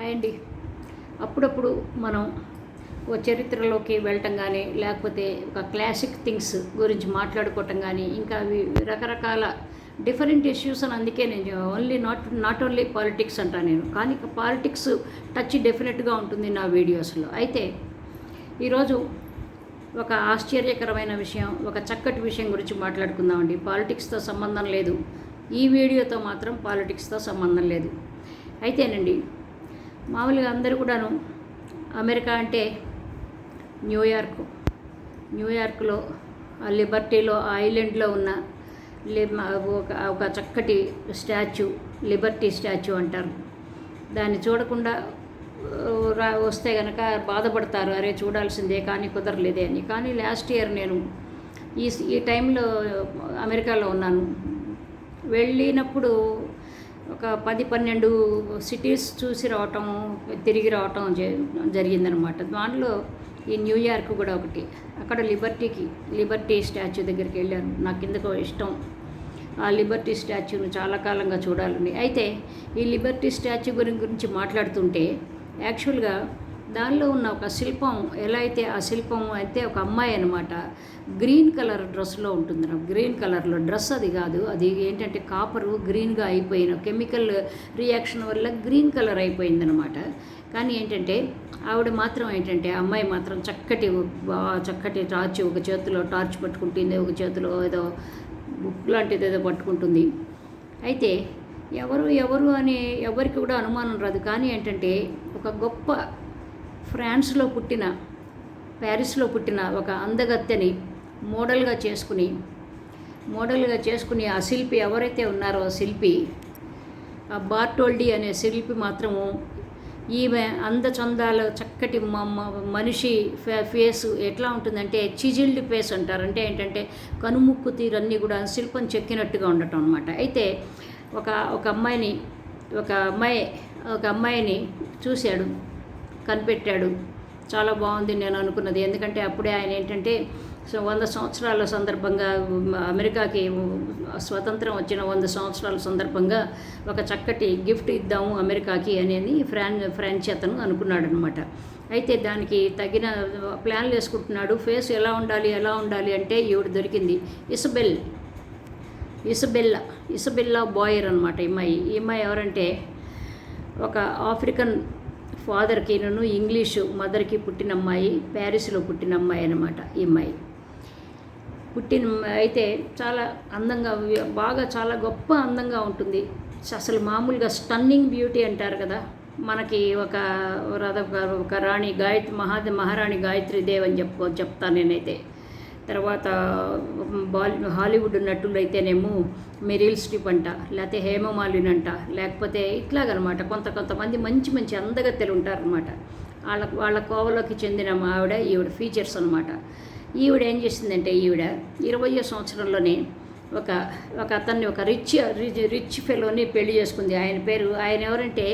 Hi అండి. అప్పుడప్పుడు మనం ఓ చరిత్రలోకి వెళ్ళటం కానీ లేకపోతే ఒక క్లాసిక్ థింగ్స్ గురించి మాట్లాడుకోవటం కానీ ఇంకా అవి రకరకాల డిఫరెంట్ ఇష్యూస్ అని అందుకే నేను only not not only politics అంటా నేను. కానీ పాలిటిక్స్ టచ్ డెఫినెట్గా ఉంటుంది నా వీడియోస్లో. అయితే ఈరోజు ఒక ఆశ్చర్యకరమైన విషయం ఒక చక్కటి విషయం గురించి మాట్లాడుకుందామండి పాలిటిక్స్తో సంబంధం లేదు. ఈ వీడియోతో మాత్రం పాలిటిక్స్తో సంబంధం లేదు. అయితేనండి మామూలుగా అందరూ కూడాను అమెరికా అంటే న్యూయార్క్ న్యూయార్క్లో ఆ లిబర్టీలో ఆ ఐలాండ్లో ఉన్న లి- ఒక ఒక చక్కటి స్టాచ్యూ లిబర్టీ స్టాచ్యూ అంటారు. దాన్ని చూడకుండా రా వస్తే కనుక బాధపడతారు. అరే చూడాల్సిందే కానీ కుదరలేదే అని. కానీ లాస్ట్ ఇయర్ నేను ఈ ఈ టైంలో అమెరికాలో ఉన్నాను. వెళ్ళినప్పుడు ఒక పది పన్నెండు సిటీస్ చూసి రావటం తిరిగి రావటం జ- జరిగిందనమాట దాంట్లో ఈ న్యూయార్క్ కూడా ఒకటి. అక్కడ లిబర్టీకి లిబర్టీ స్టాచ్యూ దగ్గరికి వెళ్ళాను. నాకు ఎందుకో ఇష్టం. ఆ లిబర్టీ స్టాచ్యూను చాలా కాలంగా చూడాలని. అయితే ఈ లిబర్టీ స్టాచ్యూ గురించి మాట్లాడుతుంటే యాక్చువల్గా దానిలో ఉన్న ఒక శిల్పం ఎలా అయితే ఆ శిల్పం అయితే ఒక అమ్మాయి అనమాట గ్రీన్ కలర్ డ్రెస్లో ఉంటుంది గ్రీన్ కలర్లో డ్రెస్ అది కాదు. అది ఏంటంటే కాపరు గ్రీన్గా అయిపోయిన కెమికల్ రియాక్షన్ వల్ల గ్రీన్ కలర్ అయిపోయిందనమాట కానీ ఏంటంటే ఆవిడ మాత్రం ఏంటంటే ఆ అమ్మాయి మాత్రం చక్కటి బాగా చక్కటి టార్చ్ ఒక చేతిలో టార్చ్ పట్టుకుంటుంది ఒక చేతిలో ఏదో బుక్ లాంటిది ఏదో పట్టుకుంటుంది. అయితే ఎవరు ఎవరు అని ఎవరికి కూడా అనుమానం రాదు. కానీ ఏంటంటే ఒక గొప్ప ఫ్రాన్స్లో పుట్టిన ప్యారిస్లో పుట్టిన ఒక అందగత్తెని మోడల్గా చేసుకుని మోడల్గా చేసుకుని ఆ శిల్పి ఎవరైతే ఉన్నారో ఆ శిల్పి ఆ బార్టోల్డీ అనే శిల్పి మాత్రము ఈమె అందచందాలు చక్కటి మ- మ- మనిషి ఫే ఫేస్ ఎట్లా ఉంటుందంటే చిజిల్డ్ ఫేస్ అంటారు. అంటే ఏంటంటే కనుముక్కు తీరన్నీ కూడా శిల్పం చెక్కినట్టుగా ఉండటం అనమాట అయితే ఒక ఒక అమ్మాయిని ఒక అమ్మాయి ఒక అమ్మాయిని చూశాడు. కనిపెట్టాడు. చాలా బాగుంది నేను అనుకున్నది. ఎందుకంటే అప్పుడే ఆయన ఏంటంటే సో వంద సంవత్సరాల సందర్భంగా అమెరికాకి స్వతంత్రం వచ్చిన వంద సంవత్సరాల సందర్భంగా ఒక చక్కటి గిఫ్ట్ ఇద్దాము అమెరికాకి అనేది ఫ్రాన్ ఫ్రాంచ్ అతను అనుకున్నాడు అనమాట అయితే దానికి తగిన ప్లాన్లు వేసుకుంటున్నాడు. ఫేస్ ఎలా ఉండాలి ఎలా ఉండాలి అంటే ఈవిడ దొరికింది ఇసబెల్. ఇసబెల్లా ఇసబెల్లా బాయర్ అనమాట ఈ అమ్మాయి. ఈ అమ్మాయి ఎవరంటే ఒక ఆఫ్రికన్ ఫాదర్కి నేను ఇంగ్లీషు మదర్కి పుట్టిన అమ్మాయి ప్యారిస్లో పుట్టిన అమ్మాయి అనమాట ఈ అమ్మాయి. పుట్టిన అయితే చాలా అందంగా బాగా చాలా గొప్ప అందంగా ఉంటుంది. అసలు మామూలుగా స్టన్నింగ్ బ్యూటీ అంటారు కదా మనకి ఒక రథ ఒక రాణి గాయత్రి మహా మహారాణి గాయత్రి దేవ్ అని చెప్పుకో చెప్తాను నేనైతే. తర్వాత బాల్ హాలీవుడ్ నటులు అయితేనేమో మెరిల్ స్ట్రిప్ అంట లేకపోతే హేమమాలిన్ అంట లేకపోతే ఇట్లాగనమాట. కొంత కొంతమంది మంచి మంచి అందగత్తెలు ఉంటారనమాట. వాళ్ళ వాళ్ళ కోవలోకి చెందిన మా ఆవిడ ఈవిడ ఫీచర్స్ అనమాట. ఈవిడ ఏం చేసిందంటే ఈవిడ ఇరవయో సంవత్సరంలోనే ఒక ఒక అతన్ని ఒక రిచ్ రిచ్ రిచ్ ఫెలోని పెళ్ళి చేసుకుంది. ఆయన పేరు ఆయన ఎవరంటే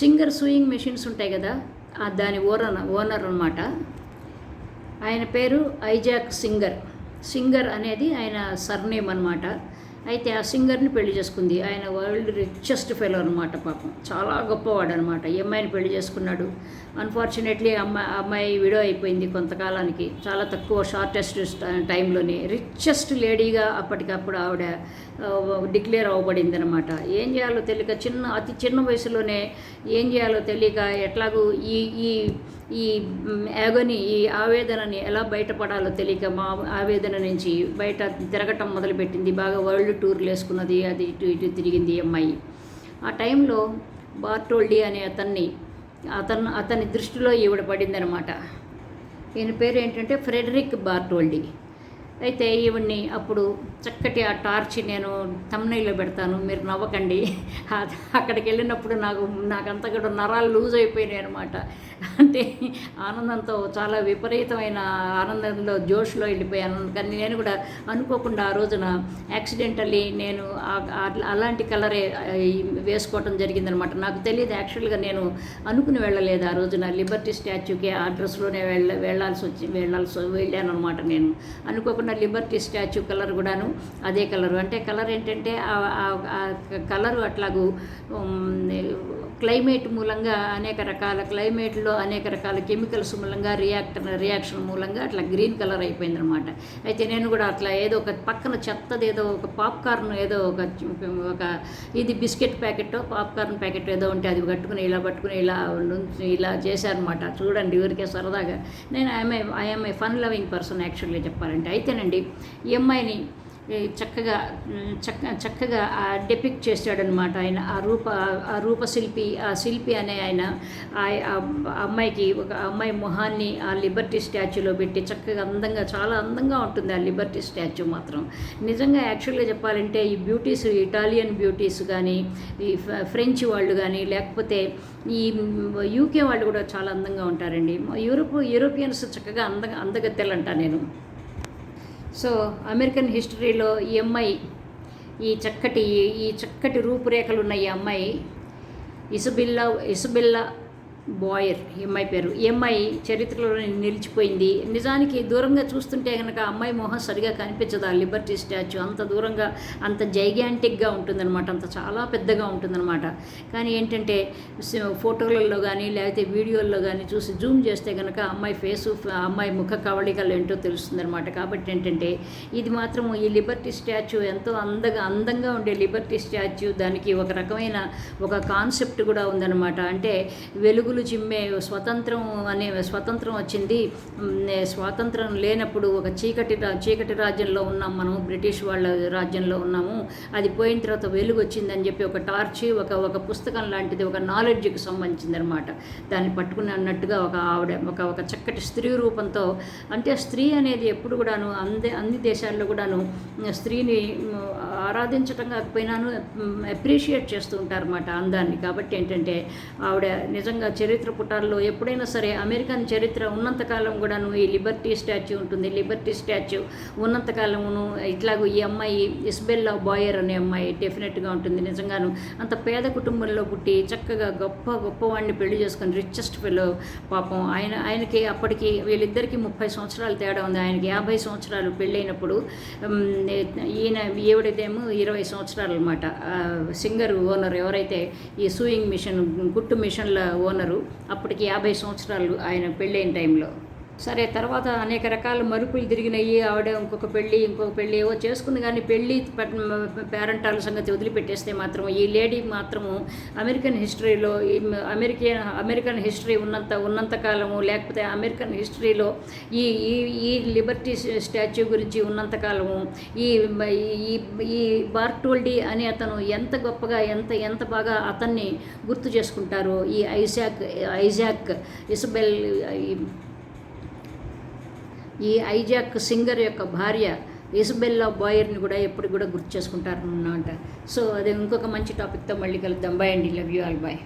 సింగర్ సూయింగ్ మెషిన్స్ ఉంటాయి కదా దాని ఓనర్ ఓనర్ అనమాట. ఆయన పేరు ఐజాక్ సింగర్. సింగర్ అనేది ఆయన సర్నేమ్ అనమాట అయితే ఆ సింగర్ని పెళ్ళి చేసుకుంది. ఆయన వరల్డ్ రిచెస్ట్ ఫెలో అనమాట పాపం. చాలా గొప్పవాడు అనమాట ఈ అమ్మాయిని పెళ్ళి చేసుకున్నాడు. అన్ఫార్చునేట్లీ అమ్మాయి అమ్మాయి విడో అయిపోయింది కొంతకాలానికి. చాలా తక్కువ షార్టెస్ట్ టైంలోనే. రిచెస్ట్ లేడీగా అప్పటికప్పుడు ఆవిడ డిక్లేర్ అవ్వబడింది అనమాట ఏం చేయాలో తెలియక చిన్న అతి చిన్న వయసులోనే ఏం చేయాలో తెలియక ఎట్లాగూ ఈ ఈ ఈ యాగని ఈ ఆవేదనని ఎలా బయటపడాలో తెలియక మా ఆవేదన నుంచి బయట తిరగటం మొదలుపెట్టింది. బాగా వరల్డ్ టూర్లు వేసుకున్నది అది ఇటు ఇటు తిరిగింది ఈ అమ్మాయి. ఆ టైంలో బార్టోల్డీ అనే అతన్ని అతను అతని దృష్టిలో ఈవిడ పడిందనమాట ఈయన పేరు ఏంటంటే ఫ్రెడరిక్ బార్టోల్డీ. అయితే ఈవిడ్ని అప్పుడు చక్కటి ఆ టార్చ్ నేను తమ్నైలో పెడతాను. మీరు నవ్వకండి. అక్కడికి వెళ్ళినప్పుడు నాకు నాకంతా కూడా నరాలు లూజ్ అయిపోయినాయి అనమాట అంటే ఆనందంతో చాలా విపరీతమైన ఆనందంలో జోష్లో వెళ్ళిపోయాను. కానీ నేను కూడా అనుకోకుండా ఆ రోజున యాక్సిడెంటల్లీ నేను అలాంటి కలరే వేసుకోవటం జరిగిందనమాట నాకు తెలియదు యాక్చువల్గా నేను అనుకుని వెళ్ళలేదు ఆ రోజున. లిబర్టీ స్టాచ్యూకి ఆ డ్రెస్లోనే వెళ్ళ వెళ్ళాల్సి వచ్చి వెళ్ళాల్సి వెళ్ళాను అనమాట నేను. అనుకోకుండా లిబర్టీ స్టాచ్యూ కలర్ కూడాను అదే కలరు. అంటే కలర్ ఏంటంటే ఆ- కలరు అట్లాగూ క్లైమేట్ మూలంగా అనేక రకాల క్లైమేట్లో అనేక రకాల కెమికల్స్ మూలంగా రియాక్ట్ రియాక్షన్ మూలంగా అట్లా గ్రీన్ కలర్ అయిపోయింది అనమాట అయితే నేను కూడా అట్లా ఏదో ఒక పక్కన చెత్తది ఏదో ఒక పాప్కార్న్ ఏదో ఒక ఒక ఇది బిస్కెట్ ప్యాకెట్ పాప్కార్న్ ప్యాకెట్ ఏదో ఉంటే అది కట్టుకుని ఇలా పట్టుకుని ఇలా ఇలా చేశారనమాట చూడండి ఊరికే సరదాగా. నేను I'm I'm a fun loving person యాక్చువల్గా చెప్పాలంటే. అండి ఈ అమ్మాయిని చక్కగా చక్క చక్కగా డెపిక్ట్ చేశాడనమాట ఆయన. ఆ రూప ఆ రూపశిల్పి ఆ శిల్పి అనే ఆయన ఆ- అమ్మాయికి ఒక అమ్మాయి మొహాన్ని ఆ లిబర్టీ స్టాచ్యూలో పెట్టి చక్కగా అందంగా చాలా అందంగా ఉంటుంది ఆ లిబర్టీ స్టాచ్యూ మాత్రం. నిజంగా యాక్చువల్గా చెప్పాలంటే ఈ బ్యూటీస్ ఇటాలియన్ బ్యూటీస్ కానీ ఈ ఫ్రెంచ్ వాళ్ళు కానీ లేకపోతే ఈ యూకే వాళ్ళు కూడా చాలా అందంగా ఉంటారండి. యూరోప్ యూరోపియన్స్ చక్కగా అందంగా అందగత్తెలు అంటా నేను. సో అమెరికన్ హిస్టరీలో ఈ అమ్మాయి ఈ చక్కటి ఈ చక్కటి రూపురేఖలు ఉన్న ఈ అమ్మాయి ఇసుబిల్లా ఇసుబిల్లా బాయర్ ఎంఐ పేరు. ఎంఐ చరిత్రలో నిలిచిపోయింది. నిజానికి దూరంగా చూస్తుంటే కనుక అమ్మాయి మొహం సరిగా కనిపించదు? ఆ లిబర్టీ స్టాచ్యూ. అంత దూరంగా అంత జైగాంటిక్గా ఉంటుందన్నమాట. అంత చాలా పెద్దగా ఉంటుందన్నమాట. కానీ ఏంటంటే ఫోటోలలో కానీ లేకపోతే వీడియోల్లో కానీ చూసి జూమ్ చేస్తే కనుక అమ్మాయి ఫేసు అమ్మాయి ముఖ కవళికలు ఏంటో తెలుస్తుందన్నమాట. కాబట్టి ఏంటంటే ఇది మాత్రం ఈ లిబర్టీ స్టాచ్యూ ఎంతో అందగా అందంగా ఉండే లిబర్టీ స్టాచ్యూ. దానికి ఒక రకమైన ఒక కాన్సెప్ట్ కూడా ఉందన్నమాట. అంటే వెలుగులు చిమ్మే స్వతంత్రం అనే స్వతంత్రం వచ్చింది. స్వాతంత్రం లేనప్పుడు ఒక చీకటి చీకటి రాజ్యంలో ఉన్నాం మనం బ్రిటిష్ వాళ్ళ రాజ్యంలో ఉన్నాము. అది పోయిన తర్వాత వెలుగు వచ్చిందని చెప్పి ఒక టార్చ్ ఒక ఒక పుస్తకం లాంటిది ఒక నాలెడ్జ్కి సంబంధించింది అనమాట దాన్ని పట్టుకుని అన్నట్టుగా ఒక ఆవిడ ఒక ఒక చక్కటి స్త్రీ రూపంతో అంటే స్త్రీ అనేది ఎప్పుడు కూడాను అందే అన్ని దేశాల్లో కూడాను స్త్రీని ఆరాధించటం కాకపోయినాను అప్రిషియేట్ చేస్తూ ఉంటారన్నమాట అందాన్ని. కాబట్టి ఏంటంటే ఆవిడ నిజంగా చరిత్ర పుటాల్లో ఎప్పుడైనా సరే అమెరికన్ చరిత్ర ఉన్నంతకాలం కూడాను ఈ లిబర్టీ స్టాచ్యూ ఉంటుంది. లిబర్టీ స్టాచ్యూ ఉన్నంతకాలమును ఇట్లాగూ ఈ అమ్మాయి ఇస్బెల్లా బాయర్ అనే అమ్మాయి డెఫినెట్గా ఉంటుంది. నిజంగాను అంత పేద కుటుంబంలో పుట్టి చక్కగా గొప్ప గొప్పవాడిని పెళ్ళి చేసుకుని రిచెస్ట్ పిల్ల పాపం. ఆయన ఆయనకి అప్పటికి వీళ్ళిద్దరికీ ముప్పై సంవత్సరాలు తేడా ఉంది. ఆయనకి యాభై సంవత్సరాలు పెళ్ళైనప్పుడు ఈయన ఏవిడైతేమో ఇరవై సంవత్సరాలు అనమాట సింగర్ ఓనర్ ఎవరైతే ఈ సూయింగ్ మిషన్ గుట్టు మిషన్ల ఓనరు అప్పటికి యాభై సంవత్సరాలు ఆయన పెళ్ళైన టైంలో. సరే తర్వాత అనేక రకాల మరుపులు తిరిగినాయి. ఆవిడ ఇంకొక పెళ్ళి ఇంకొక పెళ్ళి ఏవో చేసుకుంది. కానీ పెళ్ళి పేరెంటాల సంగతి వదిలిపెట్టేస్తే మాత్రం ఈ లేడీ మాత్రము అమెరికన్ హిస్టరీలో ఈ అమెరికన్ హిస్టరీ ఉన్నంత ఉన్నంత కాలము లేకపోతే అమెరికన్ హిస్టరీలో ఈ ఈ ఈ లిబర్టీ స్టాచ్యూ గురించి ఉన్నంత కాలము ఈ ఈ ఈ బార్టోల్డీ అనే అతను ఎంత గొప్పగా ఎంత ఎంత బాగా అతన్ని గుర్తు చేసుకుంటారో ఈ ఐజాక్ ఐజాక్ ఇసబెల్ ఈ ఐజాక్ సింగర్ యొక్క భార్య ఇసబెల్లా బాయర్ని కూడా ఎప్పుడు కూడా గుర్తు చేసుకుంటారు అన్నమాట. సో అది ఇంకొక మంచి టాపిక్తో మళ్ళీ కలుద్దాం. బాయ్ అండి. Love you all bye